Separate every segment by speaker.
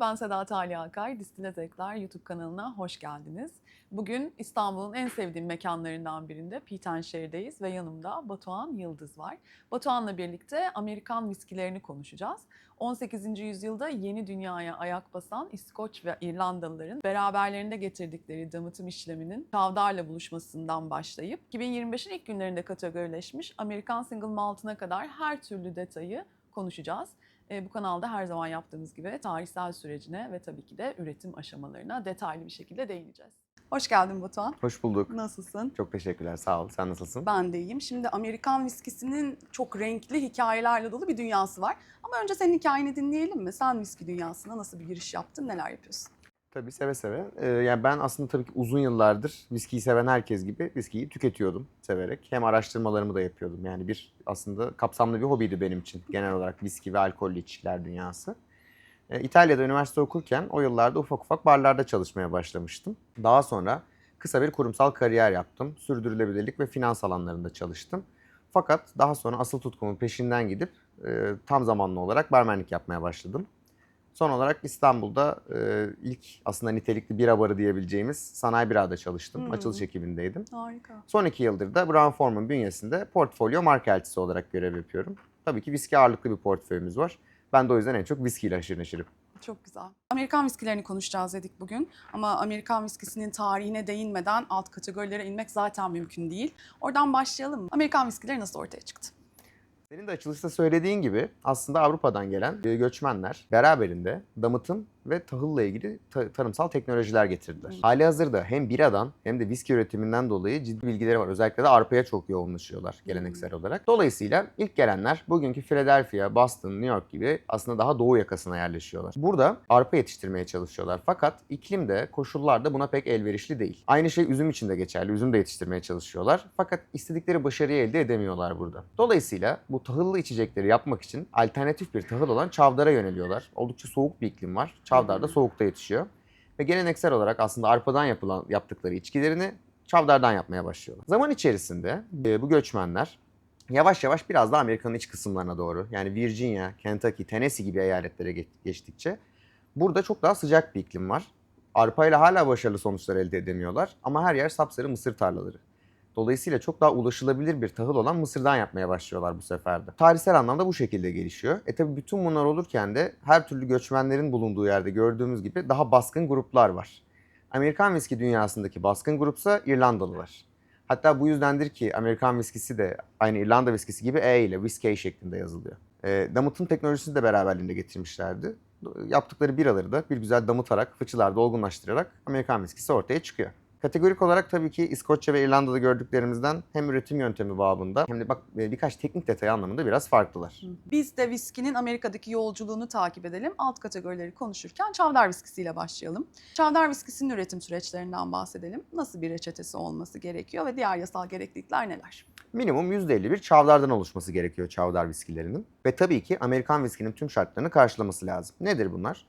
Speaker 1: Ben Sedat Ali Akay. Distile Zevkler YouTube kanalına hoş geldiniz. Bugün İstanbul'un en sevdiğim mekanlarından birinde Pitenşehir'deyiz ve yanımda Batuhan Yıldız var. Batuhan'la birlikte Amerikan viskilerini konuşacağız. 18. yüzyılda yeni dünyaya ayak basan İskoç ve İrlandalıların beraberlerinde getirdikleri damıtım işleminin çavdarla buluşmasından başlayıp 2025'in ilk günlerinde kategorileşmiş Amerikan Single Malt'ına kadar her türlü detayı konuşacağız. E, bu kanalda her zaman yaptığımız gibi tarihsel sürecine ve tabii ki de üretim aşamalarına detaylı bir şekilde değineceğiz. Hoş geldin Batuhan.
Speaker 2: Hoş bulduk.
Speaker 1: Nasılsın?
Speaker 2: Çok teşekkürler. Sağ ol. Sen nasılsın?
Speaker 1: Ben de iyiyim. Şimdi Amerikan viskisinin çok renkli hikayelerle dolu bir dünyası var. Ama önce senin hikayeni dinleyelim mi? Sen viski dünyasına nasıl bir giriş yaptın, neler yapıyorsun?
Speaker 2: Tabii seve seve. Ee, yani ben aslında tabii ki uzun yıllardır viskiyi seven herkes gibi viskiyi tüketiyordum severek. Hem araştırmalarımı da yapıyordum. Yani bir aslında kapsamlı bir hobiydi benim için. Genel olarak viski ve alkollü içkiler dünyası. Ee, İtalya'da üniversite okurken o yıllarda ufak ufak barlarda çalışmaya başlamıştım. Daha sonra kısa bir kurumsal kariyer yaptım. Sürdürülebilirlik ve finans alanlarında çalıştım. Fakat daha sonra asıl tutkumun peşinden gidip e, tam zamanlı olarak barmenlik yapmaya başladım. Son olarak İstanbul'da e, ilk aslında nitelikli bira barı diyebileceğimiz Sanayi Bira'da çalıştım.
Speaker 1: Hmm.
Speaker 2: Açılış ekibindeydim.
Speaker 1: Harika.
Speaker 2: Son iki yıldır da Brown Forman bünyesinde portfolyo marka elçisi olarak görev yapıyorum. Tabii ki viski ağırlıklı bir portföyümüz var. Ben de o yüzden en çok viskiyle haşır neşirim.
Speaker 1: Çok güzel. Amerikan viskilerini konuşacağız dedik bugün. Ama Amerikan viskisinin tarihine değinmeden alt kategorilere inmek zaten mümkün değil. Oradan başlayalım mı? Amerikan viskileri nasıl ortaya çıktı?
Speaker 2: Senin de açılışta söylediğin gibi aslında Avrupa'dan gelen e, göçmenler beraberinde damıtım ve tahılla ilgili ta- tarımsal teknolojiler getirdiler.
Speaker 1: Hmm.
Speaker 2: Hali hazırda hem biradan hem de viski üretiminden dolayı ciddi bilgileri var. Özellikle de arpaya çok yoğunlaşıyorlar geleneksel olarak. Dolayısıyla ilk gelenler bugünkü Philadelphia, Boston, New York gibi aslında daha doğu yakasına yerleşiyorlar. Burada arpa yetiştirmeye çalışıyorlar. Fakat iklim de koşullar da buna pek elverişli değil. Aynı şey üzüm için de geçerli. Üzüm de yetiştirmeye çalışıyorlar. Fakat istedikleri başarıyı elde edemiyorlar burada. Dolayısıyla bu tahıllı içecekleri yapmak için alternatif bir tahıl olan çavdara yöneliyorlar. Oldukça soğuk bir iklim var. Çavdar da soğukta yetişiyor. Ve geleneksel olarak aslında arpadan yapılan yaptıkları içkilerini çavdardan yapmaya başlıyorlar. Zaman içerisinde e, bu göçmenler yavaş yavaş biraz da Amerika'nın iç kısımlarına doğru yani Virginia, Kentucky, Tennessee gibi eyaletlere geç- geçtikçe burada çok daha sıcak bir iklim var. Arpayla hala başarılı sonuçlar elde edemiyorlar ama her yer sapsarı mısır tarlaları. Dolayısıyla çok daha ulaşılabilir bir tahıl olan mısırdan yapmaya başlıyorlar bu sefer de. Tarihsel anlamda bu şekilde gelişiyor. E tabi bütün bunlar olurken de her türlü göçmenlerin bulunduğu yerde gördüğümüz gibi daha baskın gruplar var. Amerikan viski dünyasındaki baskın grupsa İrlandalılar. Hatta bu yüzdendir ki Amerikan viskisi de aynı İrlanda viskisi gibi E ile whiskey şeklinde yazılıyor. E, damıtım teknolojisini de beraberliğinde getirmişlerdi. Yaptıkları biraları da bir güzel damıtarak, fıçılarda olgunlaştırarak Amerikan viskisi ortaya çıkıyor. Kategorik olarak tabii ki İskoçya ve İrlanda'da gördüklerimizden hem üretim yöntemi babında hem de bak e, birkaç teknik detay anlamında biraz farklılar.
Speaker 1: Biz de viskinin Amerika'daki yolculuğunu takip edelim. Alt kategorileri konuşurken çavdar viskisiyle başlayalım. Çavdar viskisinin üretim süreçlerinden bahsedelim. Nasıl bir reçetesi olması gerekiyor ve diğer yasal gereklilikler neler?
Speaker 2: Minimum %51 çavdardan oluşması gerekiyor çavdar viskilerinin. Ve tabii ki Amerikan viskinin tüm şartlarını karşılaması lazım. Nedir bunlar?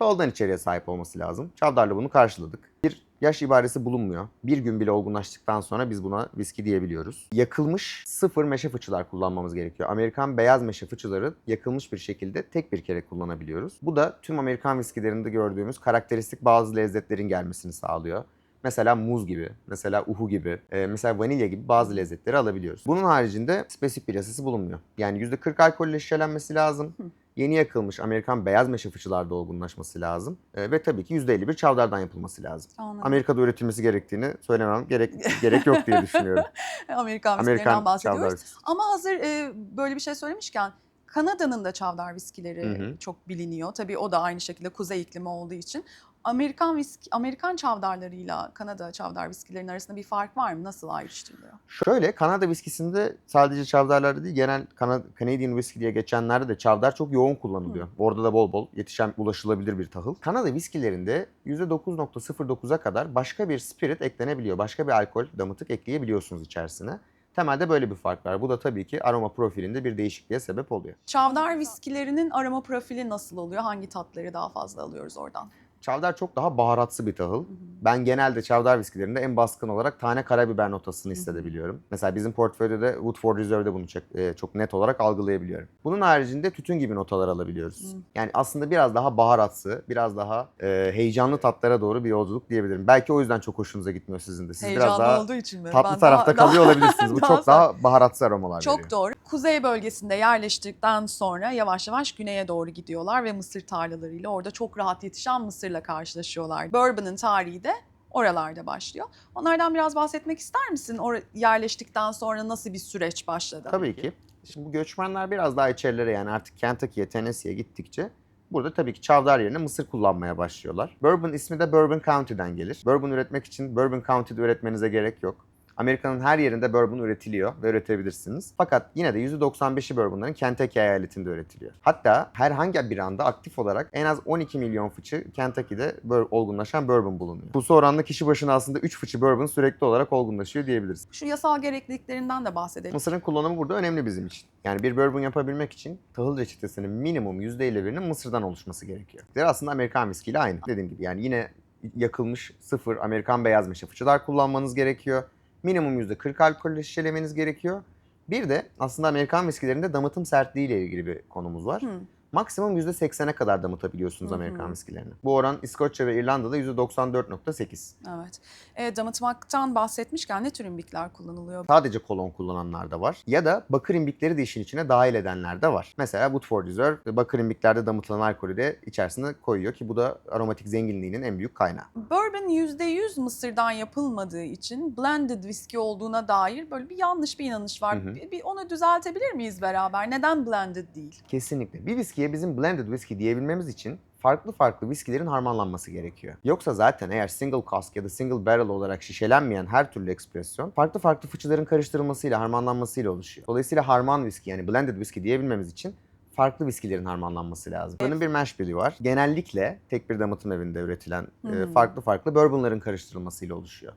Speaker 2: Doğaldan içeriğe sahip olması lazım. Çavdarla bunu karşıladık. Bir yaş ibaresi bulunmuyor. Bir gün bile olgunlaştıktan sonra biz buna viski diyebiliyoruz. Yakılmış sıfır meşe fıçılar kullanmamız gerekiyor. Amerikan beyaz meşe fıçıları yakılmış bir şekilde tek bir kere kullanabiliyoruz. Bu da tüm Amerikan viskilerinde gördüğümüz karakteristik bazı lezzetlerin gelmesini sağlıyor. Mesela muz gibi, mesela uhu gibi, e, mesela vanilya gibi bazı lezzetleri alabiliyoruz. Bunun haricinde spesifik bir yasası bulunmuyor. Yani %40 alkolle şişelenmesi lazım. Yeni yakılmış Amerikan beyaz meşe fıçılarda olgunlaşması lazım. E, ve tabii ki %51 çavdardan yapılması lazım.
Speaker 1: Anladım.
Speaker 2: Amerika'da üretilmesi gerektiğini söylemem gerek gerek yok diye düşünüyorum.
Speaker 1: Amerikan
Speaker 2: Amerikan
Speaker 1: bahsediyoruz.
Speaker 2: çavdar viskisi.
Speaker 1: Ama hazır e, böyle bir şey söylemişken Kanada'nın da çavdar viskileri
Speaker 2: Hı hı.
Speaker 1: çok biliniyor. Tabii o da aynı şekilde kuzey iklimi olduğu için. Amerikan viski, Amerikan çavdarlarıyla Kanada çavdar viskilerinin arasında bir fark var mı? Nasıl ayrıştırılıyor?
Speaker 2: Şöyle Kanada viskisinde sadece çavdarlarda değil genel Kana- Canadian whisky diye geçenlerde de çavdar çok yoğun kullanılıyor. Orada da bol bol yetişen ulaşılabilir bir tahıl. Kanada viskilerinde %9.09'a kadar başka bir spirit eklenebiliyor. Başka bir alkol damıtık ekleyebiliyorsunuz içerisine. Temelde böyle bir fark var. Bu da tabii ki aroma profilinde bir değişikliğe sebep oluyor.
Speaker 1: Çavdar viskilerinin aroma profili nasıl oluyor? Hangi tatları daha fazla alıyoruz oradan?
Speaker 2: Çavdar çok daha baharatsı bir tahıl. Ben genelde çavdar viskilerinde en baskın olarak tane karabiber notasını hissedebiliyorum. Mesela bizim portföyde de Woodford Reserve'de bunu çok, e, çok net olarak algılayabiliyorum. Bunun haricinde tütün gibi notalar alabiliyoruz. Yani aslında biraz daha baharatsı, biraz daha e, heyecanlı tatlara doğru bir yolculuk diyebilirim. Belki o yüzden çok hoşunuza gitmiyor sizin de. Siz
Speaker 1: Heyecanlı
Speaker 2: biraz daha
Speaker 1: olduğu için mi?
Speaker 2: tatlı
Speaker 1: Ben
Speaker 2: tarafta
Speaker 1: daha-
Speaker 2: kalıyor olabilirsiniz. Bu
Speaker 1: daha
Speaker 2: çok daha baharatsı aromalar
Speaker 1: Çok
Speaker 2: veriyor.
Speaker 1: doğru. Kuzey bölgesinde yerleştirdikten sonra yavaş yavaş güneye doğru gidiyorlar ve mısır tarlalarıyla orada çok rahat yetişen mısırla karşılaşıyorlar. Bourbon'ın tarihi de oralarda başlıyor. Onlardan biraz bahsetmek ister misin? Oraya yerleştikten sonra nasıl bir süreç başladı?
Speaker 2: Tabii ki. Şimdi bu göçmenler biraz daha içerilere yani artık Kentucky'ye, Tennessee'ye gittikçe burada tabii ki çavdar yerine mısır kullanmaya başlıyorlar. Bourbon ismi de Bourbon County'den gelir. Bourbon üretmek için Bourbon County'de üretmenize gerek yok. Amerika'nın her yerinde bourbon üretiliyor ve üretebilirsiniz. Fakat yine de %95'i bourbonların Kentucky eyaletinde üretiliyor. Hatta herhangi bir anda aktif olarak en az 12 milyon fıçı Kentucky'de olgunlaşan bourbon bulunuyor. Bu oranla kişi başına aslında 3 fıçı bourbon sürekli olarak olgunlaşıyor diyebiliriz.
Speaker 1: Şu yasal gerekliliklerinden de bahsedelim.
Speaker 2: Mısırın kullanımı burada önemli bizim için. Yani bir bourbon yapabilmek için tahıl reçetesinin minimum %51'inin mısırdan oluşması gerekiyor. Aslında Amerikan viskiyle aynı. Dediğim gibi yani yine yakılmış sıfır Amerikan beyaz meşe fıçılar kullanmanız gerekiyor. Minimum %40 alkolle şişelemeniz gerekiyor. Bir de aslında Amerikan viskilerinde damıtım sertliği ile ilgili bir konumuz var.
Speaker 1: Hı.
Speaker 2: Maksimum %80'e kadar damıtabiliyorsunuz
Speaker 1: Hı hı.
Speaker 2: Amerikan viskilerini. Bu oran İskoçya ve İrlanda'da %94.8.
Speaker 1: Evet. E, damıtmaktan bahsetmişken ne tür imbikler kullanılıyor?
Speaker 2: Sadece kolon kullananlar da var. Ya da bakır imbikleri de işin içine dahil edenler de var. Mesela Woodford Reserve bakır imbiklerde damıtılan alkolü de içerisine koyuyor ki bu da aromatik zenginliğinin en büyük kaynağı.
Speaker 1: Bourbon %100 mısırdan yapılmadığı için blended viski olduğuna dair böyle bir yanlış bir inanış var.
Speaker 2: Hı hı.
Speaker 1: Bir, bir onu düzeltebilir miyiz beraber? Neden blended değil?
Speaker 2: Kesinlikle. Bir viskiye bizim blended whisky diyebilmemiz için farklı farklı viskilerin harmanlanması gerekiyor. Yoksa zaten eğer single cask ya da single barrel olarak şişelenmeyen her türlü ekspresyon farklı farklı fıçıların karıştırılmasıyla, harmanlanmasıyla oluşuyor. Dolayısıyla harman viski yani blended whisky diyebilmemiz için farklı viskilerin harmanlanması lazım. Bunun bir mash bill'i var. Genellikle tek bir damıtım evinde üretilen
Speaker 1: Hmm.
Speaker 2: farklı farklı bourbonların karıştırılmasıyla oluşuyor.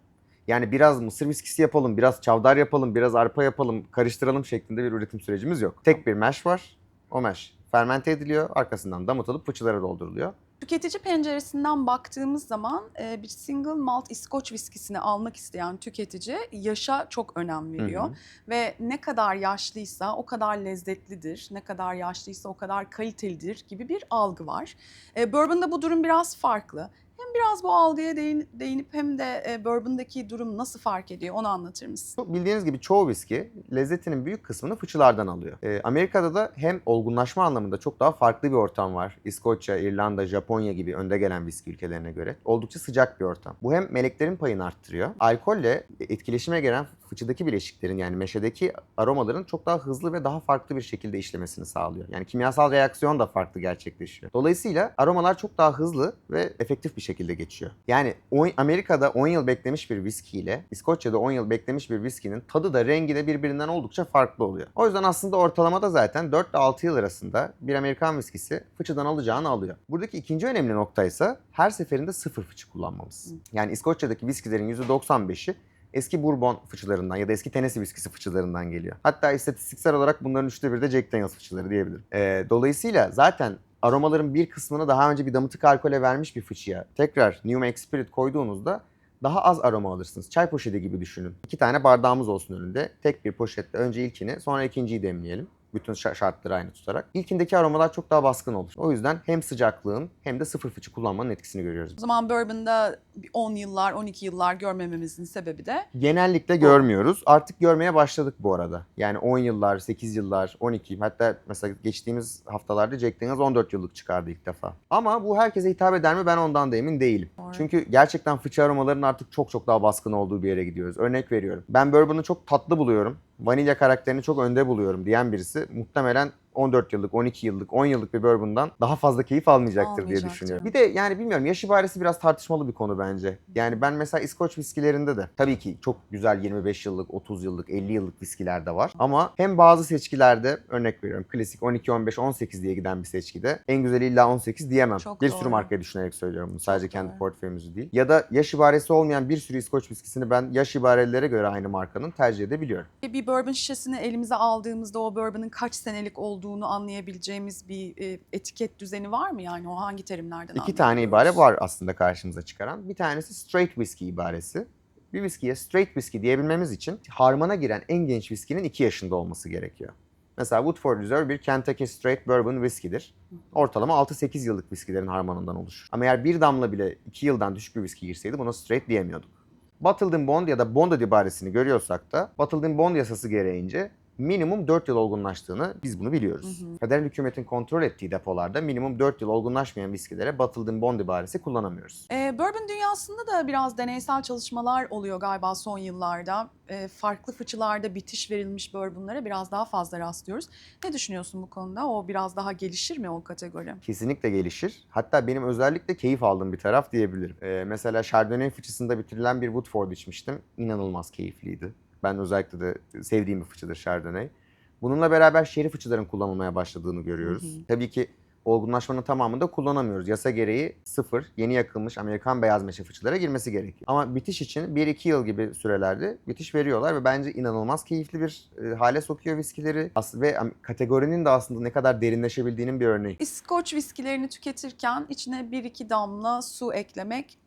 Speaker 2: Yani biraz mısır viskisi yapalım, biraz çavdar yapalım, biraz arpa yapalım, karıştıralım şeklinde bir üretim sürecimiz yok. Tek bir mash var. O mash fermente ediliyor, arkasından damıtılıp fıçılara dolduruluyor.
Speaker 1: Tüketici penceresinden baktığımız zaman e, bir single malt İskoç viskisini almak isteyen tüketici yaşa çok önem veriyor.
Speaker 2: Hı hı.
Speaker 1: Ve ne kadar yaşlıysa o kadar lezzetlidir, ne kadar yaşlıysa o kadar kalitelidir gibi bir algı var. E, Bourbon'da bu durum biraz farklı. Biraz bu algıya değin- değinip hem de e, Bourbon'daki durum nasıl fark ediyor onu anlatır mısın?
Speaker 2: Bildiğiniz gibi çoğu viski lezzetinin büyük kısmını fıçılardan alıyor. Ee, Amerika'da da hem olgunlaşma anlamında çok daha farklı bir ortam var. İskoçya, İrlanda, Japonya gibi önde gelen viski ülkelerine göre. Oldukça sıcak bir ortam. Bu hem meleklerin payını arttırıyor. Alkolle etkileşime gelen fıçıdaki bileşiklerin yani meşedeki aromaların çok daha hızlı ve daha farklı bir şekilde işlemesini sağlıyor. Yani kimyasal reaksiyon da farklı gerçekleşiyor. Dolayısıyla aromalar çok daha hızlı ve efektif bir şekilde geçiyor. Yani on- Amerika'da 10 yıl beklemiş bir viski ile İskoçya'da 10 yıl beklemiş bir viskinin tadı da rengi de birbirinden oldukça farklı oluyor. O yüzden aslında ortalamada zaten 4 ile 6 yıl arasında bir Amerikan viskisi fıçıdan alacağını alıyor. Buradaki ikinci önemli nokta ise her seferinde sıfır fıçı kullanmamız. Yani İskoçya'daki viskilerin %95'i eski bourbon fıçılarından ya da eski Tennessee viskisi fıçılarından geliyor. Hatta istatistiksel olarak bunların üçte biri de Jack Daniels fıçıları diyebilirim. Ee, dolayısıyla zaten aromaların bir kısmını daha önce bir damıtık alkole vermiş bir fıçıya tekrar New Make Spirit koyduğunuzda daha az aroma alırsınız. Çay poşeti gibi düşünün. İki tane bardağımız olsun önünde. Tek bir poşette önce ilkini sonra ikinciyi demleyelim. Bütün şa- şartları aynı tutarak. İlkindeki aromalar çok daha baskın olur. O yüzden hem sıcaklığın hem de sıfır fıçı kullanmanın etkisini görüyoruz.
Speaker 1: O zaman Bourbon'da bir 10 yıllar, 12 yıllar görmememizin sebebi de
Speaker 2: Genellikle görmüyoruz. Artık görmeye başladık bu arada. Yani 10 yıllar, 8 yıllar, 12 hatta mesela geçtiğimiz haftalarda Jack Daniels 14 yıllık çıkardı ilk defa. Ama bu herkese hitap eder mi ben ondan da emin değilim.
Speaker 1: Doğru.
Speaker 2: Çünkü gerçekten fıçı aromaların artık çok çok daha baskın olduğu bir yere gidiyoruz. Örnek veriyorum. Ben bourbon'u çok tatlı buluyorum. Vanilya karakterini çok önde buluyorum diyen birisi. Muhtemelen 14 yıllık, 12 yıllık, 10 yıllık bir bourbon'dan daha fazla keyif almayacaktır diye düşünüyorum. Bir de yani bilmiyorum yaş ibaresi biraz tartışmalı bir konu bence. Yani ben mesela İskoç viskilerinde de tabii ki çok güzel 25 yıllık, 30 yıllık, 50 yıllık viskiler de var. Ama hem bazı seçkilerde örnek veriyorum klasik 12, 15, 18 diye giden bir seçkide en güzeli illa 18 diyemem.
Speaker 1: Çok
Speaker 2: bir
Speaker 1: doğru.
Speaker 2: sürü markayı düşünerek söylüyorum bunu. Sadece kendi
Speaker 1: doğru.
Speaker 2: portföyümüzü değil. Ya da yaş ibaresi olmayan bir sürü İskoç viskisini ben yaş ibarelere göre aynı markanın tercih edebiliyorum.
Speaker 1: bir bourbon şişesini elimize aldığımızda o bourbon'ın kaç senelik olduğunu olduğunu anlayabileceğimiz bir e, etiket düzeni var mı? Yani o hangi terimlerden
Speaker 2: İki tane ibare var aslında karşımıza çıkaran. Bir tanesi straight whiskey ibaresi. Bir viskiye straight whiskey diyebilmemiz için harmana giren en genç viskinin 2 yaşında olması gerekiyor. Mesela Woodford Reserve bir Kentucky Straight Bourbon whiskey'dir. Ortalama 6-8 yıllık viskilerin harmanından oluşur. Ama eğer bir damla bile 2 yıldan düşük bir viski girseydi buna straight diyemiyorduk. Bottled in Bond ya da Bonded ibaresini görüyorsak da Bottled in Bond yasası gereğince minimum 4 yıl olgunlaştığını biz bunu biliyoruz.
Speaker 1: Hı hı.
Speaker 2: Federal hükümetin kontrol ettiği depolarda minimum 4 yıl olgunlaşmayan viskilere Bottled in Bond ibaresi kullanamıyoruz.
Speaker 1: E, bourbon dünyasında da biraz deneysel çalışmalar oluyor galiba son yıllarda. E, farklı fıçılarda bitiş verilmiş bourbonlara biraz daha fazla rastlıyoruz. Ne düşünüyorsun bu konuda? O biraz daha gelişir mi o kategori?
Speaker 2: kesinlikle gelişir. Hatta benim özellikle keyif aldığım bir taraf diyebilirim. Ee, mesela Chardonnay fıçısında bitirilen bir Woodford içmiştim. İnanılmaz keyifliydi. Ben özellikle de sevdiğim bir fıçıdır Chardonnay. Bununla beraber şeri fıçıların kullanılmaya başladığını görüyoruz.
Speaker 1: Hı hı.
Speaker 2: Tabii ki olgunlaşmanın tamamını da kullanamıyoruz. Yasa gereği sıfır, yeni yakılmış Amerikan beyaz meşe fıçılara girmesi gerekiyor. Ama bitiş için 1-2 yıl gibi sürelerde bitiş veriyorlar ve bence inanılmaz keyifli bir e, hale sokuyor viskileri. As- ve kategorinin de aslında ne kadar derinleşebildiğinin bir örneği.
Speaker 1: İskoç viskilerini tüketirken içine 1-2 damla su eklemek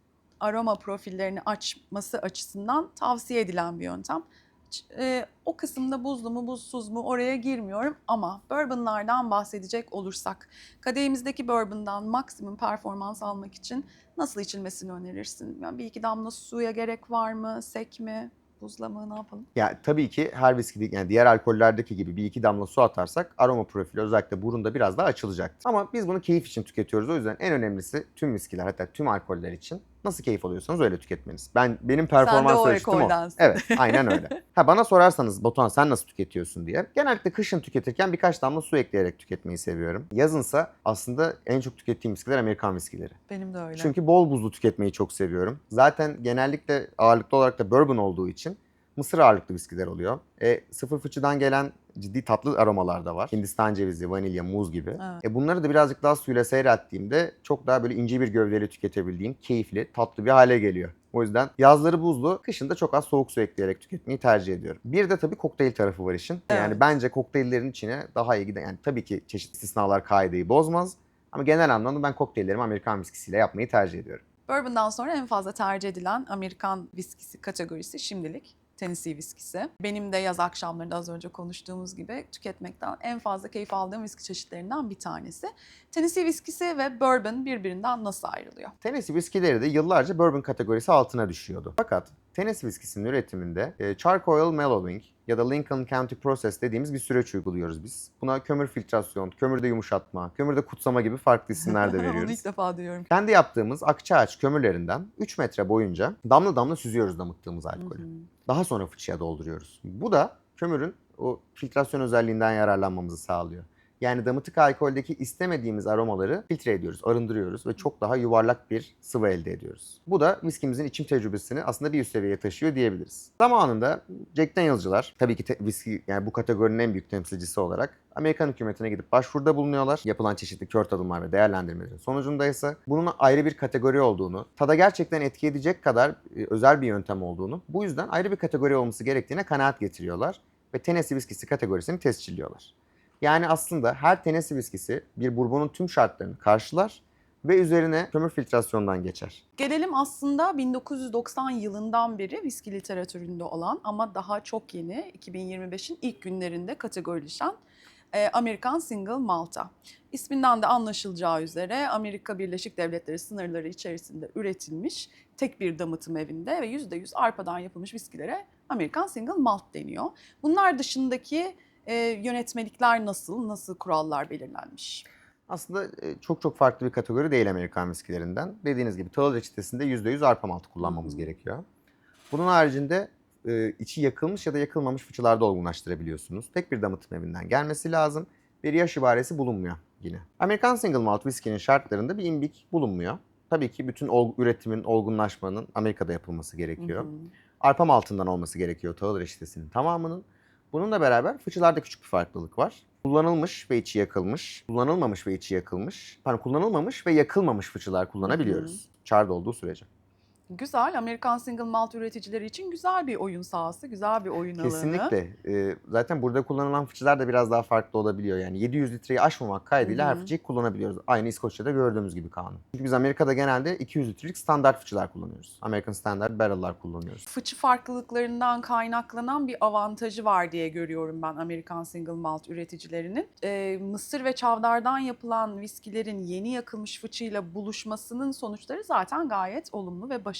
Speaker 1: aroma profillerini açması açısından tavsiye edilen bir yöntem. Ç- e, o kısımda buzlu mu buzsuz mu oraya girmiyorum ama bourbonlardan bahsedecek olursak kadehimizdeki bourbondan maksimum performans almak için nasıl içilmesini önerirsin? Yani bir iki damla suya gerek var mı? Sek mi? Buzla mı? Ne yapalım?
Speaker 2: Ya tabii ki her viski yani diğer alkollerdeki gibi bir iki damla su atarsak aroma profili özellikle burunda biraz daha açılacaktır. Ama biz bunu keyif için tüketiyoruz. O yüzden en önemlisi tüm viskiler hatta tüm alkoller için nasıl keyif alıyorsanız öyle tüketmeniz. Ben benim performans
Speaker 1: o
Speaker 2: ölçütüm o.
Speaker 1: ekoldensin.
Speaker 2: Evet, aynen öyle. Ha bana sorarsanız Batuhan sen nasıl tüketiyorsun diye. Genellikle kışın tüketirken birkaç damla su ekleyerek tüketmeyi seviyorum. Yazınsa aslında en çok tükettiğim viskiler Amerikan viskileri.
Speaker 1: Benim de öyle.
Speaker 2: Çünkü bol buzlu tüketmeyi çok seviyorum. Zaten genellikle ağırlıklı olarak da bourbon olduğu için mısır ağırlıklı viskiler oluyor. E, sıfır fıçıdan gelen ciddi tatlı aromalar da var. Hindistan cevizi, vanilya, muz gibi.
Speaker 1: Evet.
Speaker 2: E, bunları da birazcık daha suyla seyrettiğimde çok daha böyle ince bir gövdeyle tüketebildiğim keyifli, tatlı bir hale geliyor. O yüzden yazları buzlu, kışın da çok az soğuk su ekleyerek tüketmeyi tercih ediyorum. Bir de tabii kokteyl tarafı var işin. Yani
Speaker 1: Evet.
Speaker 2: bence kokteyllerin içine daha iyi giden, yani tabii ki çeşitli istisnalar kaideyi bozmaz. Ama genel anlamda ben kokteyllerimi Amerikan viskisiyle yapmayı tercih ediyorum.
Speaker 1: Bourbon'dan sonra en fazla tercih edilen Amerikan viskisi kategorisi şimdilik Tennessee viskisi. Benim de yaz akşamlarında az önce konuştuğumuz gibi tüketmekten en fazla keyif aldığım viski çeşitlerinden bir tanesi. Tennessee viskisi ve bourbon birbirinden nasıl ayrılıyor?
Speaker 2: Tennessee viskileri de yıllarca bourbon kategorisi altına düşüyordu. Fakat Tennessee viskisinin üretiminde e, charcoal mellowing ya da Lincoln County Process dediğimiz bir süreç uyguluyoruz biz. Buna kömür filtrasyon, kömürde yumuşatma, kömürde kutsama gibi farklı isimler de
Speaker 1: Onu
Speaker 2: veriyoruz.
Speaker 1: ilk defa duyuyorum.
Speaker 2: Kendi yaptığımız akçaağaç kömürlerinden 3 metre boyunca damla damla süzüyoruz damıttığımız
Speaker 1: Hı
Speaker 2: alkolü.
Speaker 1: hı.
Speaker 2: Daha sonra fıçıya dolduruyoruz. Bu da kömürün o filtrasyon özelliğinden yararlanmamızı sağlıyor. Yani damıtık alkoldeki istemediğimiz aromaları filtre ediyoruz, arındırıyoruz ve çok daha yuvarlak bir sıvı elde ediyoruz. Bu da viskimizin içim tecrübesini aslında bir üst seviyeye taşıyor diyebiliriz. Zamanında Jack Daniels'cılar tabii ki viski yani bu kategorinin en büyük temsilcisi olarak Amerikan hükümetine gidip başvuruda bulunuyorlar. Yapılan çeşitli kör tadımlar ve değerlendirmelerin sonucunda ise bunun ayrı bir kategori olduğunu, tada gerçekten etki edecek kadar e, özel bir yöntem olduğunu, bu yüzden ayrı bir kategori olması gerektiğine kanaat getiriyorlar ve Tennessee viskisi kategorisini tescilliyorlar. Yani aslında her Tennessee viskisi bir bourbonun tüm şartlarını karşılar ve üzerine kömür filtrasyondan geçer.
Speaker 1: Gelelim aslında 1990 yılından beri viski literatüründe olan ama daha çok yeni 2025'in ilk günlerinde kategorileşen e, Amerikan Single Malta. İsminden de anlaşılacağı üzere Amerika Birleşik Devletleri sınırları içerisinde üretilmiş tek bir damıtım evinde ve %100 arpadan yapılmış viskilere Amerikan Single Malt deniyor. Bunlar dışındaki e, yönetmelikler nasıl, nasıl kurallar belirlenmiş?
Speaker 2: Aslında e, çok çok farklı bir kategori değil Amerikan viskilerinden. Dediğiniz gibi tahıl reçetesinde %100 arpa maltı kullanmamız gerekiyor. Bunun haricinde e, içi yakılmış ya da yakılmamış fıçılarda olgunlaştırabiliyorsunuz. Tek bir damıtım evinden gelmesi lazım. Bir yaş ibaresi bulunmuyor yine. Amerikan Single Malt viskinin şartlarında bir imbik bulunmuyor. Tabii ki bütün ol- üretimin, olgunlaşmanın Amerika'da yapılması gerekiyor.
Speaker 1: Hı hı.
Speaker 2: Arpa maltından olması gerekiyor tahıl reçetesinin tamamının. Bununla beraber fıçılarda küçük bir farklılık var. Kullanılmış ve içi yakılmış, kullanılmamış ve içi yakılmış, pardon kullanılmamış ve yakılmamış fıçılar kullanabiliyoruz. Çarda olduğu sürece.
Speaker 1: Güzel. Amerikan single malt üreticileri için güzel bir oyun sahası, güzel bir oyun alanı.
Speaker 2: Kesinlikle. Ee, zaten burada kullanılan fıçılar da biraz daha farklı olabiliyor. Yani 700 litreyi aşmamak kaydıyla her fıçıyı kullanabiliyoruz. Aynı İskoçya'da gördüğümüz gibi kanun. Çünkü biz Amerika'da genelde 200 litrelik standart fıçılar kullanıyoruz. American Standard Barrel'lar kullanıyoruz.
Speaker 1: Fıçı farklılıklarından kaynaklanan bir avantajı var diye görüyorum ben Amerikan single malt üreticilerinin. Ee, mısır ve çavdardan yapılan viskilerin yeni yakılmış fıçıyla buluşmasının sonuçları zaten gayet olumlu ve başarılı.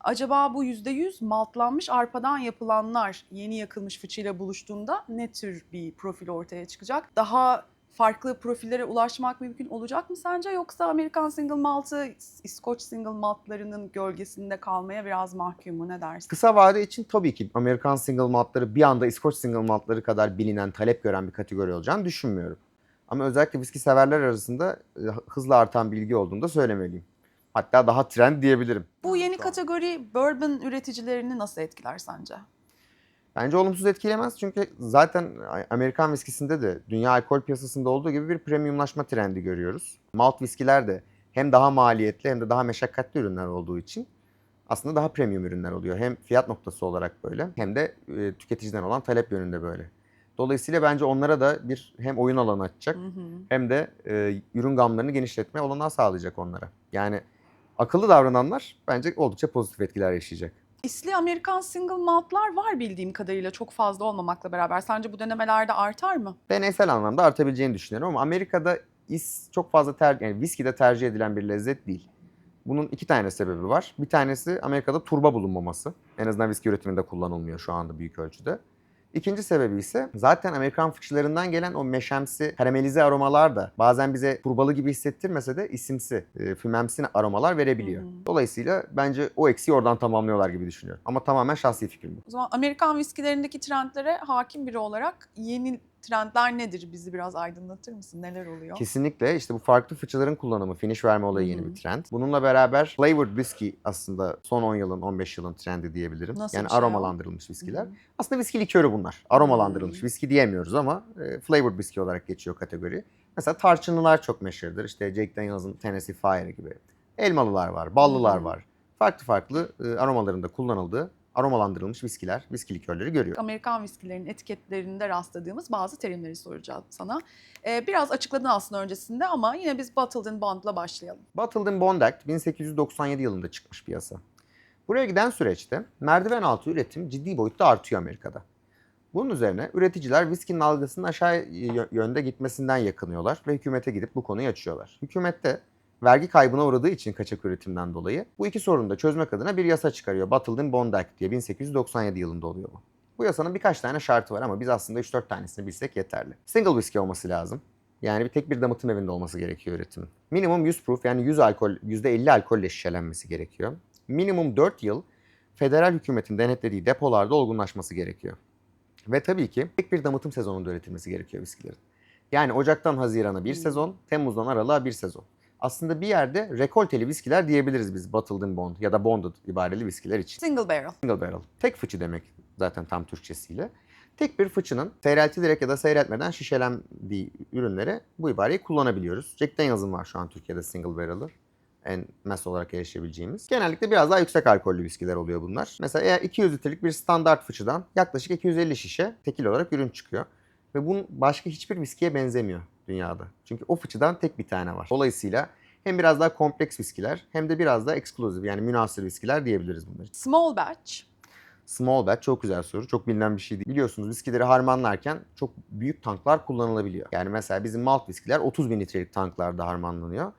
Speaker 1: Acaba bu %100 maltlanmış arpadan yapılanlar yeni yakılmış fıçıyla buluştuğunda ne tür bir profil ortaya çıkacak? Daha farklı profillere ulaşmak mümkün olacak mı sence yoksa Amerikan single maltı İskoç single maltlarının gölgesinde kalmaya biraz mahkum mu ne dersin?
Speaker 2: Kısa vade için tabii ki Amerikan single maltları bir anda İskoç single maltları kadar bilinen, talep gören bir kategori olacağını düşünmüyorum. Ama özellikle viski severler arasında e, hızla artan bilgi olduğunu da söylemeliyim. Hatta daha trend diyebilirim.
Speaker 1: Bu yeni kategori bourbon üreticilerini nasıl etkiler sence?
Speaker 2: Bence olumsuz etkilemez çünkü zaten Amerikan viskisinde de dünya alkol piyasasında olduğu gibi bir premiumlaşma trendi görüyoruz. Malt viskiler de hem daha maliyetli hem de daha meşakkatli ürünler olduğu için aslında daha premium ürünler oluyor. Hem fiyat noktası olarak böyle hem de e, tüketiciden olan talep yönünde böyle. Dolayısıyla bence onlara da bir hem oyun alanı açacak
Speaker 1: Hı hı.
Speaker 2: hem de e, ürün gamlarını genişletme olanağı sağlayacak onlara. Yani akıllı davrananlar bence oldukça pozitif etkiler yaşayacak.
Speaker 1: İsli Amerikan single maltlar var bildiğim kadarıyla çok fazla olmamakla beraber. Sence bu denemelerde artar mı?
Speaker 2: deneysel anlamda artabileceğini düşünüyorum ama Amerika'da is çok fazla ter yani viskide tercih edilen bir lezzet değil. Bunun iki tane sebebi var. Bir tanesi Amerika'da turba bulunmaması. En azından viski üretiminde kullanılmıyor şu anda büyük ölçüde. İkinci sebebi ise zaten Amerikan fıçılarından gelen o meşemsi, karamelize aromalar da bazen bize turbalı gibi hissettirmese de isimsi, e, fümemsi aromalar verebiliyor.
Speaker 1: Hı.
Speaker 2: Dolayısıyla bence o eksiği oradan tamamlıyorlar gibi düşünüyorum. Ama tamamen şahsi fikrim bu.
Speaker 1: O zaman Amerikan viskilerindeki trendlere hakim biri olarak yeni trendler nedir? Bizi biraz aydınlatır mısın? Neler oluyor?
Speaker 2: Kesinlikle işte bu farklı fıçıların kullanımı, finish verme olayı yeni bir trend. Bununla beraber flavored whiskey aslında son 10 yılın, 15 yılın trendi diyebilirim.
Speaker 1: Nasıl
Speaker 2: yani
Speaker 1: bir şey
Speaker 2: aromalandırılmış viskiler. Aslında viski likörü bunlar. Aromalandırılmış
Speaker 1: Hmm.
Speaker 2: viski diyemiyoruz ama e, flavored whiskey olarak geçiyor kategori. Mesela tarçınlılar çok meşhurdur. İşte Jack Daniels'ın Tennessee Fire gibi. Elmalılar var, ballılar
Speaker 1: Hmm.
Speaker 2: var. Farklı farklı e, aromalarında kullanıldığı aromalandırılmış viskiler, viski likörleri görüyor.
Speaker 1: Amerikan viskilerinin etiketlerinde rastladığımız bazı terimleri soracağım sana. Ee, biraz açıkladın aslında öncesinde ama yine biz Bottled in Bond'la başlayalım.
Speaker 2: Bottled in Bond Act 1897 yılında çıkmış piyasa. Buraya giden süreçte merdiven altı üretim ciddi boyutta artıyor Amerika'da. Bunun üzerine üreticiler viskinin algısının aşağı yö- yönde gitmesinden yakınıyorlar ve hükümete gidip bu konuyu açıyorlar. Hükümette vergi kaybına uğradığı için kaçak üretimden dolayı bu iki sorunu da çözmek adına bir yasa çıkarıyor. Bottled in Bond Act diye 1897 yılında oluyor bu. Bu yasanın birkaç tane şartı var ama biz aslında 3-4 tanesini bilsek yeterli. Single whiskey olması lazım. Yani bir tek bir damıtım evinde olması gerekiyor üretimin. Minimum 100 proof yani 100 alkol, %50 alkolle şişelenmesi gerekiyor. Minimum 4 yıl federal hükümetin denetlediği depolarda olgunlaşması gerekiyor. Ve tabii ki tek bir damıtım sezonunda üretilmesi gerekiyor viskilerin. Yani Ocak'tan Haziran'a bir
Speaker 1: Hmm.
Speaker 2: sezon, Temmuz'dan Aralık'a bir sezon. Aslında bir yerde rekolteli viskiler diyebiliriz biz Bottled Bond ya da Bonded ibareli viskiler için.
Speaker 1: Single barrel.
Speaker 2: Single barrel. Tek fıçı demek zaten tam Türkçesiyle. Tek bir fıçının seyreltilerek ya da seyretmeden şişelendiği ürünlere bu ibareyi kullanabiliyoruz. Jack Daniels'ın var şu an Türkiye'de single barrel'ı. En mass olarak erişebileceğimiz. Genellikle biraz daha yüksek alkollü viskiler oluyor bunlar. Mesela eğer 200 litrelik bir standart fıçıdan yaklaşık 250 şişe tekil olarak ürün çıkıyor. Ve bunun başka hiçbir viskiye benzemiyor dünyada. Çünkü o fıçıdan tek bir tane var. Dolayısıyla hem biraz daha kompleks viskiler hem de biraz daha exclusive yani münasır viskiler diyebiliriz bunlar için.
Speaker 1: Small batch.
Speaker 2: Small batch çok güzel soru. Çok bilinen bir şey değil. Biliyorsunuz viskileri harmanlarken çok büyük tanklar kullanılabiliyor. Yani mesela bizim malt viskiler 30 bin litrelik tanklarda harmanlanıyor.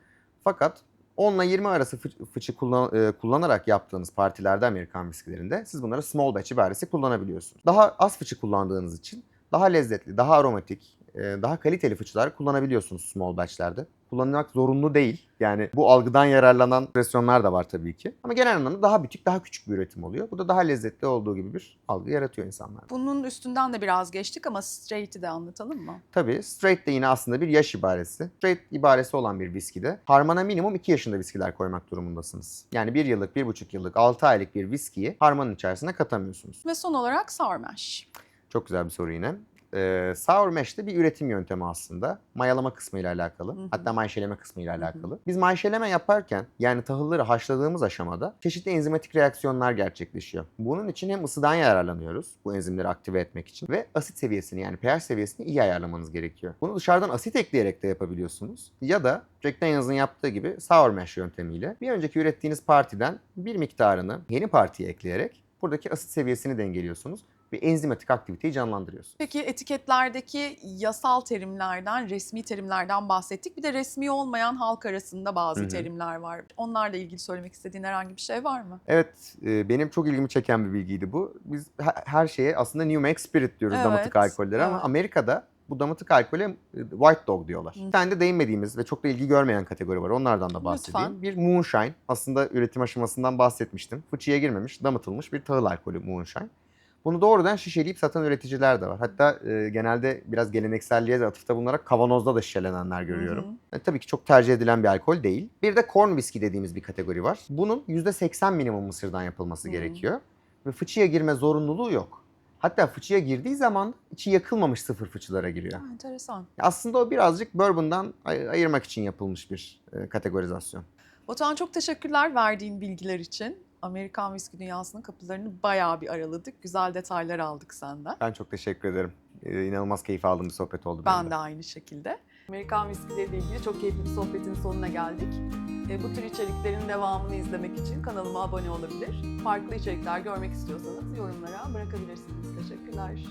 Speaker 2: Fakat 10 ile 20 arası fı- fıçı kullan- e, kullanarak yaptığınız partilerde Amerikan viskilerinde siz bunları small batch ibaresi kullanabiliyorsunuz. Daha az fıçı kullandığınız için daha lezzetli, daha aromatik, daha kaliteli fıçılar kullanabiliyorsunuz small batch'lerde. Kullanmak zorunlu değil. Yani bu algıdan yararlanan versiyonlar da var tabii ki. Ama genel anlamda daha büyük, daha küçük bir üretim oluyor. Bu da daha lezzetli olduğu gibi bir algı yaratıyor insanlarda.
Speaker 1: Bunun üstünden de biraz geçtik ama straight'i de anlatalım mı?
Speaker 2: Tabii straight de yine aslında bir yaş ibaresi. Straight ibaresi olan bir viskide harmana minimum 2 yaşında viskiler koymak durumundasınız. Yani 1 yıllık, 1,5 yıllık, 6 aylık bir viskiyi harmanın içerisine katamıyorsunuz.
Speaker 1: Ve son olarak sour mash.
Speaker 2: Çok güzel bir soru yine. E, sour mash de bir üretim yöntemi aslında. Mayalama kısmıyla alakalı.
Speaker 1: Hı hı.
Speaker 2: Hatta mayşeleme kısmıyla
Speaker 1: Hı hı.
Speaker 2: alakalı. Biz mayşeleme yaparken yani tahılları haşladığımız aşamada çeşitli enzimatik reaksiyonlar gerçekleşiyor. Bunun için hem ısıdan yararlanıyoruz bu enzimleri aktive etmek için ve asit seviyesini yani pH seviyesini iyi ayarlamanız gerekiyor. Bunu dışarıdan asit ekleyerek de yapabiliyorsunuz. Ya da Jack Daniels'ın yaptığı gibi sour mash yöntemiyle bir önceki ürettiğiniz partiden bir miktarını yeni partiye ekleyerek buradaki asit seviyesini dengeliyorsunuz ve enzimatik aktiviteyi canlandırıyorsunuz.
Speaker 1: Peki etiketlerdeki yasal terimlerden, resmi terimlerden bahsettik. Bir de resmi olmayan halk arasında bazı
Speaker 2: Hı hı.
Speaker 1: terimler var. Onlarla ilgili söylemek istediğin herhangi bir şey var mı?
Speaker 2: Evet, e, benim çok ilgimi çeken bir bilgiydi bu. Biz he- her şeye aslında New Make Spirit diyoruz
Speaker 1: Evet,
Speaker 2: damatık alkollere ama
Speaker 1: evet.
Speaker 2: Amerika'da bu damatık alkole e, White Dog diyorlar.
Speaker 1: Hı.
Speaker 2: Bir tane de değinmediğimiz ve çok da ilgi görmeyen kategori var. Onlardan da bahsedeyim.
Speaker 1: Lütfen.
Speaker 2: Bir Moonshine. Aslında üretim aşamasından bahsetmiştim. Fıçıya girmemiş, damıtılmış bir tahıl alkolü Moonshine. Bunu doğrudan şişeleyip satan üreticiler de var. Hatta e, genelde biraz gelenekselliğe de atıfta bulunarak kavanozda da şişelenenler görüyorum.
Speaker 1: Hı hı.
Speaker 2: E, tabii ki çok tercih edilen bir alkol değil. Bir de corn whiskey dediğimiz bir kategori var. Bunun %80 minimum mısırdan yapılması
Speaker 1: Hı.
Speaker 2: gerekiyor. Ve fıçıya girme zorunluluğu yok. Hatta fıçıya girdiği zaman içi yakılmamış sıfır fıçılara giriyor.
Speaker 1: Ha, enteresan.
Speaker 2: Aslında o birazcık bourbon'dan ay- ayırmak için yapılmış bir e, kategorizasyon.
Speaker 1: Batuhan çok teşekkürler verdiğin bilgiler için. Amerikan viski dünyasının kapılarını bayağı bir araladık. Güzel detaylar aldık senden.
Speaker 2: Ben çok teşekkür ederim. E, inanılmaz keyif aldığım bir sohbet oldu.
Speaker 1: Ben de aynı şekilde. Amerikan viskileriyle ilgili çok keyifli bir sohbetin sonuna geldik. E, bu tür içeriklerin devamını izlemek için kanalıma abone olabilir. Farklı içerikler görmek istiyorsanız yorumlara bırakabilirsiniz. Teşekkürler.